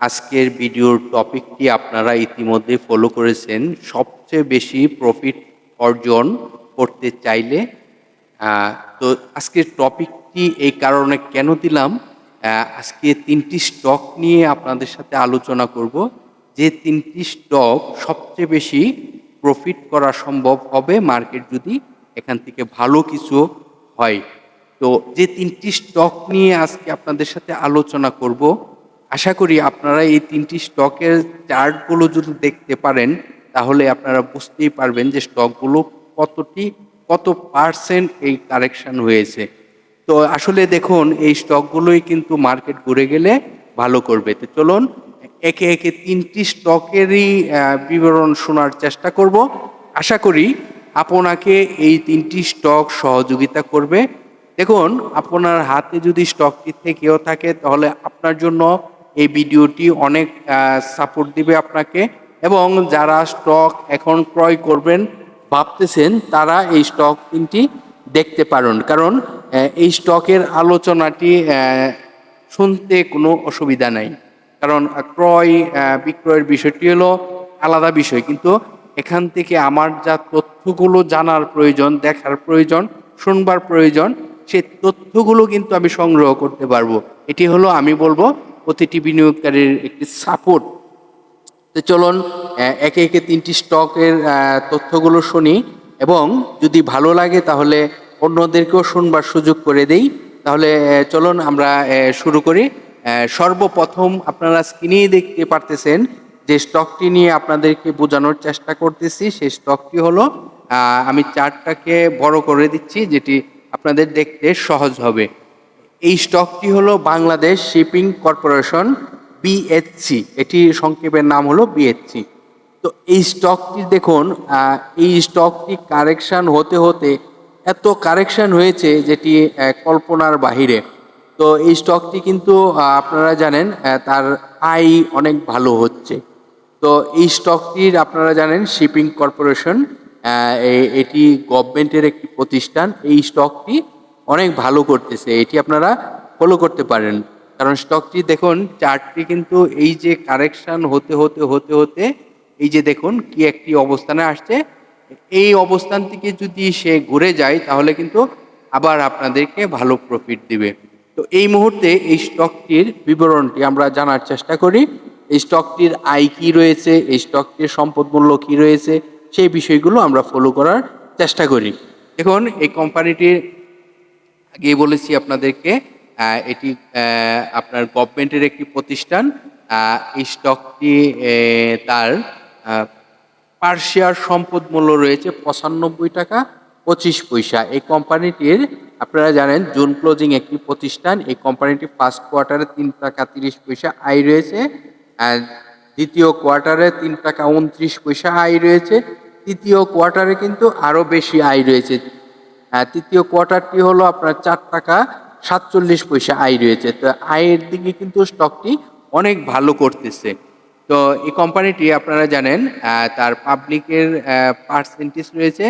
আজকের ভিডিওর টপিকটি আপনারা ইতিমধ্যে ফলো করেছেন। সবচেয়ে বেশি প্রফিট অর্জন করতে চাইলে তো আজকের টপিকটি এই কারণে কেন দিলাম? আজকে তিনটি স্টক নিয়ে আপনাদের সাথে আলোচনা করব। যে তিনটি স্টক সবচেয়ে বেশি প্রফিট করা সম্ভব হবে মার্কেট যদি এখান থেকে ভালো কিছু হয়। তো যে তিনটি স্টক নিয়ে আজকে আপনাদের সাথে আলোচনা করব আশা করি আপনারা এই তিনটি স্টকের চার্টগুলো যদি দেখতে পারেন, তাহলে আপনারা বুঝতেই পারবেন যে স্টকগুলো কতটি, কত পার্সেন্ট এই কারেকশন হয়েছে। তো আসলে দেখুন, এই স্টকগুলোই কিন্তু মার্কেট ঘুরে গেলে ভালো করবে। তো চলুন, একে একে তিনটি স্টকেরই বিবরণ শোনার চেষ্টা করব। আশা করি আপনাকে এই তিনটি স্টক সহযোগিতা করবে। দেখুন, আপনার হাতে যদি স্টকটি থেকেও থাকে, তাহলে আপনার জন্য এই ভিডিওটি অনেক সাপোর্ট দিবে আপনাকে এবং যারা স্টক এখন ক্রয় করবেন ভাবতেছেন তারা এই স্টক তিনটি দেখতে পারেন। কারণ এই স্টকের আলোচনাটি শুনতে কোনো অসুবিধা নাই। কারণ ক্রয় বিক্রয়ের বিষয়টি হলো আলাদা বিষয়। কিন্তু এখান থেকে আমার যা তথ্যগুলো জানার প্রয়োজন, দেখার প্রয়োজন, শুনবার প্রয়োজন সেই তথ্যগুলো কিন্তু আমি সংগ্রহ করতে পারব। এটি হলো আমি বলব প্রতিটি বিনিয়োগকারীর একটি সাপোর্ট তো চলুন একে একে তিনটি স্টকের তথ্যগুলো শুনি এবং যদি ভালো লাগে তাহলে অন্যদেরকেও শুনবার সুযোগ করে দেই। তাহলে চলুন আমরা শুরু করি। সর্বপ্রথম আপনারা স্ক্রিনেই দেখতে পারতেছেন যে স্টকটি নিয়ে আপনাদেরকে বোঝানোর চেষ্টা করতেছি। সেই স্টকটি হলো আমি চার্টটাকে বড় করে দিচ্ছি, যেটি আপনাদের দেখতে সহজ হবে। এই স্টকটি হলো বাংলাদেশ শিপিং কর্পোরেশন বিএসসি এটি সংক্ষেপের নাম হলো বিএসসি তো এই স্টকটি দেখুন এই স্টকটি কারেকশন হতে হতে এত কারেকশন হয়েছে যেটি কল্পনার বাহিরে। তো এই স্টকটি কিন্তু আপনারা জানেন তার আয় অনেক ভালো হচ্ছে। তো এই স্টকটির আপনারা জানেন, শিপিং কর্পোরেশন এটি গভর্নমেন্টের একটি প্রতিষ্ঠান। এই স্টকটি অনেক ভালো করতেছে, এটি আপনারা ফলো করতে পারেন। কারণ স্টকটি দেখুন চার্টটি কিন্তু এই যে কারেকশন হতে হতে হতে হতে, এই যে দেখুন কি একটি অবস্থানে আসছে, এই অবস্থান থেকে যদি সে ঘুরে যায়, তাহলে কিন্তু আবার আপনাদেরকে ভালো প্রফিট দিবে। তো এই মুহূর্তে এই স্টকটির বিবরণটি আমরা জানার চেষ্টা করি, এই স্টকটির আয় কী রয়েছে, এই স্টকটির সম্পদ মূল্য কি রয়েছে, সেই বিষয়গুলো আমরা ফলো করার চেষ্টা করি। দেখুন, এই কোম্পানিটির আগে বলেছি আপনাদেরকে এটি আপনার গভর্নমেন্টের একটি প্রতিষ্ঠান এই স্টকটি তার পার শেয়ার সম্পদ মূল্য রয়েছে পঁচানব্বই টাকা পঁচিশ পয়সা। এই কোম্পানিটির, আপনারা জানেন, জুন ক্লোজিং একটি প্রতিষ্ঠান, এই কোম্পানিটি ফার্স্ট কোয়ার্টারে তিন টাকা তিরিশ পয়সা আয় রয়েছে দ্বিতীয় কোয়ার্টারে তিন টাকা উনত্রিশ পয়সা আয় রয়েছে, তৃতীয় কোয়ার্টারে কিন্তু আরও বেশি আয় রয়েছে। তৃতীয় কোয়ার্টারটি হলো আপনার চার টাকা সাতচল্লিশ পয়সা আয় রয়েছে। তো আয়ের দিকে কিন্তু স্টকটি অনেক ভালো করতেছে। তো এই কোম্পানিটি আপনারা জানেন তার পাবলিকের পার্সেন্টেজ রয়েছে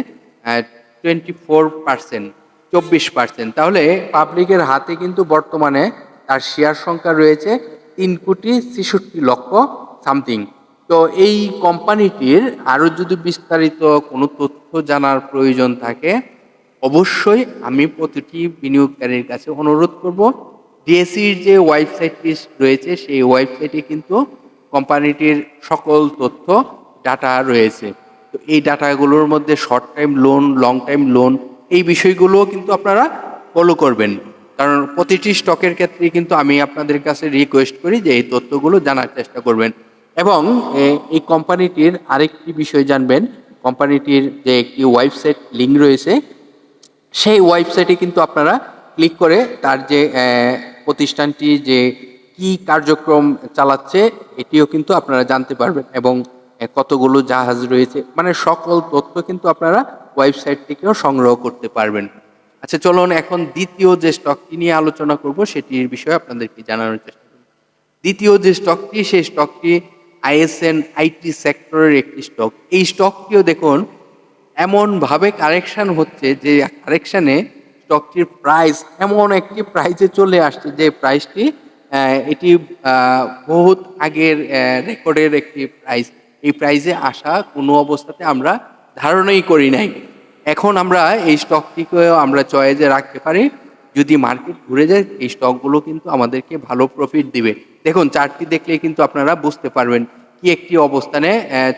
টোয়েন্টি ফোর পার্সেন্ট চব্বিশ পার্সেন্ট তাহলে পাবলিকের হাতে কিন্তু বর্তমানে তার শেয়ার সংখ্যা রয়েছে তিন কোটি ছেষট্টি লক্ষ সামথিং তো এই কোম্পানিটির আরও যদি বিস্তারিত কোনো তথ্য জানার প্রয়োজন থাকে অবশ্যই আমি প্রতিটি বিনিয়োগকারীর কাছে অনুরোধ করব ডিএসির যে ওয়েবসাইটটি রয়েছে, সেই ওয়েবসাইটে কিন্তু কোম্পানিটির সকল তথ্য, ডাটা রয়েছে। তো এই ডাটাগুলোর মধ্যে short time loan long time loan এই বিষয়গুলোও কিন্তু আপনারা ফলো করবেন। কারণ প্রতিটি স্টকের ক্ষেত্রে কিন্তু আমি আপনাদের কাছে রিকোয়েস্ট করি যে এই তথ্যগুলো জানার চেষ্টা করবেন। এবং এই কোম্পানিটির আরেকটি বিষয় জানবেন। কোম্পানিটির যে একটি ওয়েবসাইট লিঙ্ক রয়েছে সেই ওয়েবসাইটে কিন্তু আপনারা ক্লিক করে তার যে প্রতিষ্ঠানটি যে কি কার্যক্রম চালাচ্ছে, এটিও কিন্তু আপনারা জানতে পারবেন এবং কতগুলো জাহাজ রয়েছে। মানে সকল তথ্য কিন্তু আপনারা ওয়েবসাইট থেকেও সংগ্রহ করতে পারবেন। আচ্ছা চলুন এখন দ্বিতীয় যে স্টকটি নিয়ে আলোচনা করব, সেটির বিষয়ে আপনাদেরকে জানানোর চেষ্টা করব। দ্বিতীয় যে স্টকটি, সেই স্টকটি আইএসএন আইটি সেক্টরের একটি স্টক। এই স্টকটিও দেখুন এমনভাবে কারেকশন হচ্ছে যে কারেকশানে স্টকটির প্রাইস এমন একটি প্রাইসে চলে আসছে যে প্রাইসটি এটি বহুত আগের রেকর্ডের একটি প্রাইস এই প্রাইসে আসা কোনো অবস্থাতে আমরা ধারণাই করি নাই। এখন আমরা এই স্টকটিকেও আমরা চয়েজে রাখতে পারি। যদি মার্কেট ঘুরে যায়, এই স্টকগুলো কিন্তু আমাদেরকে ভালো প্রফিট দিবে। দেখুন চারটি দেখলে কিন্তু আপনারা বুঝতে পারবেন কি একটি অবস্থানে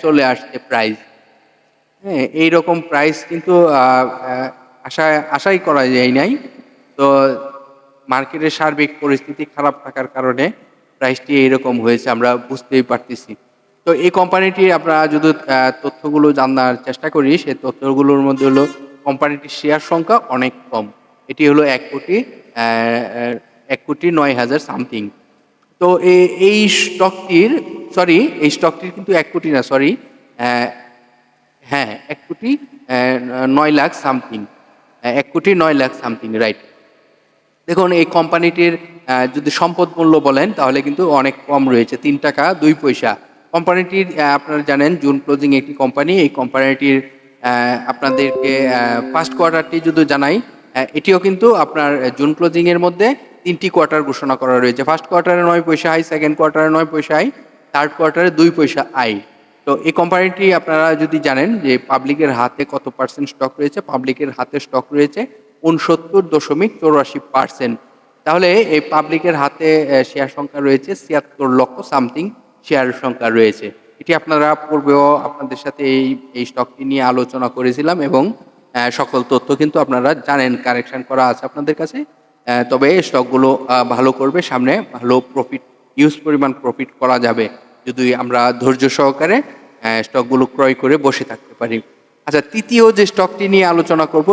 চলে আসছে প্রাইস হ্যাঁ এইরকম প্রাইস কিন্তু আশা আশাই করা যায় নাই। তো মার্কেটের সার্বিক পরিস্থিতি খারাপ থাকার কারণে প্রাইসটি এইরকম হয়েছে, আমরা বুঝতেই পারতেছি। তো এই কোম্পানিটি আমরা যদি তথ্যগুলো জানার চেষ্টা করি সেই তথ্যগুলোর মধ্যে হলো কোম্পানিটির শেয়ার সংখ্যা অনেক কম। এটি হলো এক কোটি এক কোটি নয় হাজার সামথিং তো এই স্টকটির সরি এই স্টকটির কিন্তু এক কোটি না সরি হ্যাঁ এক কোটি নয় লাখ সামথিং এক কোটি নয় লাখ সামথিং, রাইট। দেখুন, এই কোম্পানিটির যদি সম্পদ মূল্য বলেন, তাহলে কিন্তু অনেক কম রয়েছে, তিন টাকা, দুই পয়সা। কোম্পানিটির আপনারা জানেন, জুন ক্লোজিং একটি কোম্পানি, এই কোম্পানিটির আপনাদেরকে ফার্স্ট কোয়ার্টারটি যদি জানাই এটিও কিন্তু আপনার জুন ক্লোজিংয়ের মধ্যে তিনটি কোয়ার্টার ঘোষণা করা রয়েছে। ফার্স্ট কোয়ার্টারে নয় পয়সা আয়, সেকেন্ড কোয়ার্টারে নয় পয়সা আয়, থার্ড কোয়ার্টারে দুই পয়সা আই তো এই কোম্পানিটি আপনারা যদি জানেন যে পাবলিকের হাতে কত পার্সেন্ট স্টক রয়েছে পাবলিকের হাতে স্টক রয়েছে উনসত্তর দশমিক চৌরাশি পার্সেন্ট তাহলে এই পাবলিকের হাতে শেয়ার সংখ্যা রয়েছে ছিয়াত্তর লক্ষ সামথিং শেয়ার সংখ্যা রয়েছে। এটি আপনারা পূর্বেও আপনাদের সাথে এই এই স্টকটি নিয়ে আলোচনা করেছিলাম এবং সকল তথ্য কিন্তু আপনারা জানেন কারেকশন করা আছে আপনাদের কাছে। তবে স্টকগুলো ভালো করবে, সামনে ভালো প্রফিট ইউজ পরিমাণ প্রফিট করা যাবে। যদি আমরা ধৈর্য সহকারে স্টকগুলো ক্রয় করে বসে থাকতে পারি। আচ্ছা তৃতীয় যে স্টকটি নিয়ে আলোচনা করব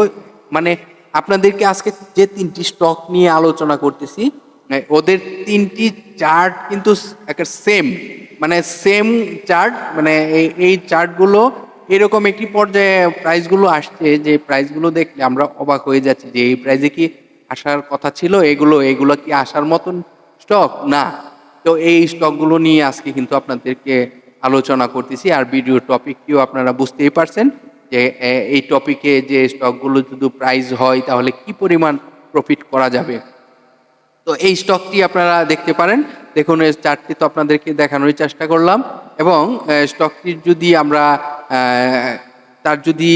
মানে আপনাদেরকে আজকে যে তিনটি স্টক নিয়ে আলোচনা করতেছি ওদের তিনটি চার্ট কিন্তু একটা সেম মানে সেম চার্ট মানে এই চার্টগুলো এরকম একটি পর্যায়ে প্রাইসগুলো আসছে যে প্রাইসগুলো দেখলে আমরা অবাক হয়ে যাচ্ছি যে এই প্রাইসে কি আসার কথা ছিল, এগুলো এগুলো কি আসার মতন স্টক না। তো এই স্টকগুলো নিয়ে আজকে কিন্তু আপনাদেরকে আলোচনা করতেছি আর ভিডিও টপিকটিও আপনারা বুঝতেই পারছেন যে এই টপিকে যে স্টকগুলো যদি প্রাইস হয়, তাহলে কি পরিমাণ প্রফিট করা যাবে? তো এই স্টকটি আপনারা দেখতে পারেন। দেখুন, এই চার্টটি তো আপনাদেরকে দেখানোর চেষ্টা করলাম এবং স্টকটির যদি আমরা তার যদি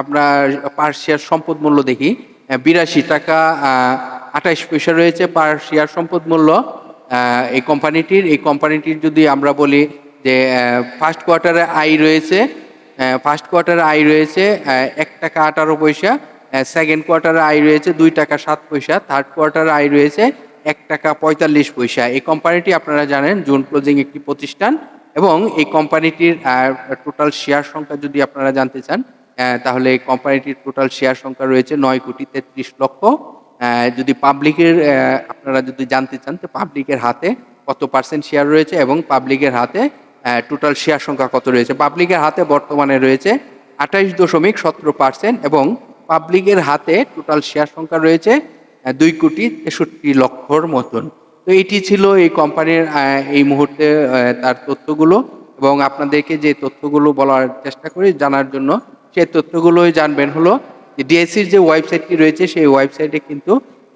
আপনার পার শেয়ার সম্পদ মূল্য দেখি বিরাশি টাকা আঠাইশ পয়সা রয়েছে পার শেয়ার সম্পদ মূল্য। এই কোম্পানিটির এই কোম্পানিটির যদি আমরা বলি যে ফার্স্ট কোয়ার্টারে আয় রয়েছে ফার্স্ট কোয়ার্টারে আয় রয়েছে এক টাকা আঠারো পয়সা সেকেন্ড কোয়ার্টারে আয় রয়েছে দুই টাকা সাত পয়সা থার্ড কোয়ার্টারে আয় রয়েছে এক টাকা পঁয়তাল্লিশ পয়সা। এই কোম্পানিটি আপনারা জানেন জুন ক্লোজিং একটি প্রতিষ্ঠান এবং এই কোম্পানিটির টোটাল শেয়ার সংখ্যা যদি আপনারা জানতে চান তাহলে এই কোম্পানিটির টোটাল শেয়ার সংখ্যা রয়েছে নয় কোটি তেত্রিশ লক্ষ। যদি পাবলিকের আপনারা যদি জানতে চান, তো পাবলিকের হাতে কত পার্সেন্ট শেয়ার রয়েছে এবং পাবলিকের হাতে টোটাল শেয়ার সংখ্যা কত রয়েছে? পাবলিকের হাতে বর্তমানে রয়েছে আঠাইশ দশমিক সতেরো পার্সেন্ট এবং পাবলিকের হাতে টোটাল শেয়ার সংখ্যা রয়েছে দুই কোটি তেষট্টি লক্ষর মতন। তো এটি ছিল এই কোম্পানির এই মুহূর্তে তার তথ্যগুলো এবং আপনাদেরকে যে তথ্যগুলো বলার চেষ্টা করি জানার জন্য, সেই তথ্যগুলোই জানবেন হলো ডিএসসির যে ওয়েবসাইটটি রয়েছে, সেই ওয়েবসাইটে কিন্তু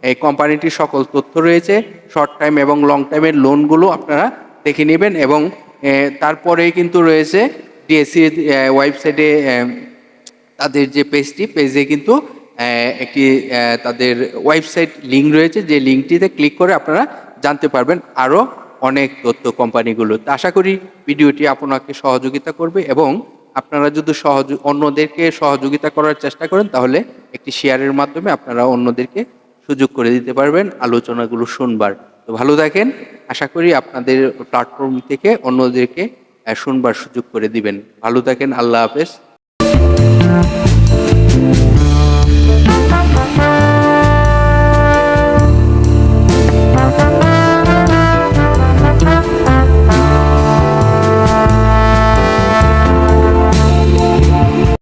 এই কোম্পানিটির সকল তথ্য রয়েছে। শর্ট টাইম এবং লং টাইমের লোনগুলো আপনারা দেখে নেবেন এবং আহ, তারপরেই কিন্তু রয়েছে ডিএসসির ওয়েবসাইটে তাদের যে পেজটি পেজে কিন্তু একটি তাদের ওয়েবসাইট লিঙ্ক রয়েছে। যে লিঙ্কটিতে ক্লিক করে আপনারা জানতে পারবেন আরও অনেক তথ্য কোম্পানিগুলো। তো আশা করি ভিডিওটি আপনাকে সহযোগিতা করবে এবং আপনারা যদি সহজ অন্যদেরকে সহযোগিতা করার চেষ্টা করেন তাহলে একটি শেয়ারের মাধ্যমে আপনারা অন্যদেরকে সুযোগ করে দিতে পারবেন। আলোচনাগুলো শুনবার তো ভালো থাকেন। আশা করি আপনাদের প্ল্যাটফর্ম থেকে অন্যদেরকে শুনবার সুযোগ করে দিবেন। ভালো থাকেন, আল্লাহ হাফেজ।